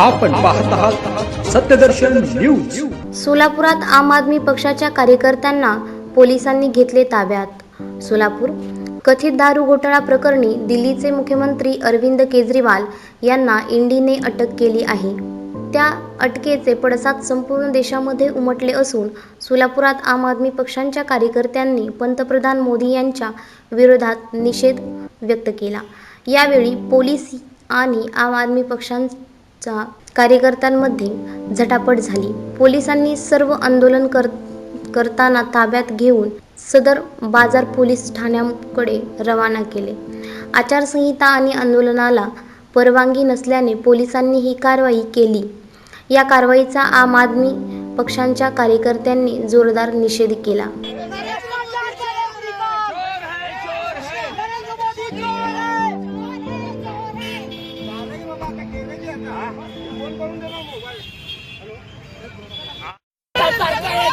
आपण पाहत आहात सत्यदर्शन न्यूज. सोलापुरात आम आदमी पक्षाच्या कार्यकर्त्यांना पोलिसांनी घेतले ताब्यात. सोलापूर कथित दारू घोटाळा प्रकरणी दिल्लीचे मुख्यमंत्री अरविंद केजरीवाल यांना ईडीने अटक केली आहे. त्या अटकेचे पडसाद संपूर्ण देशामध्ये उमटले असून सोलापुरात आम आदमी पक्षांच्या कार्यकर्त्यांनी पंतप्रधान मोदी यांच्या विरोधात निषेध व्यक्त केला. यावेळी पोलीस आणि आम आदमी पक्षांचा कार्यकर्त्यांमध्ये झटापट झाली. पोलिसांनी सर्व आंदोलन कर करताना ताब्यात घेऊन सदर बाजार पोलीस ठाण्याकडे रवाना केले. आचारसंहिता आणि आंदोलनाला परवानगी नसल्याने पोलिसांनी ही कारवाई केली. या कारवाईचा आम आदमी पक्षांच्या कार्यकर्त्यांनी जोरदार निषेध केला.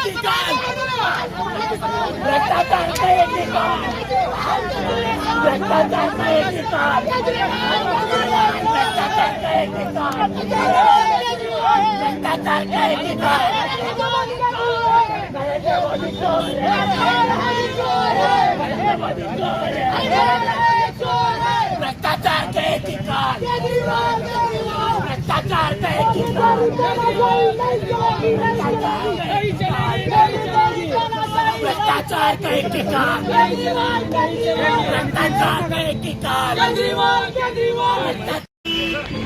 critican! ¡Retratan critican! के ठिकाण. ती गाडी आहे ना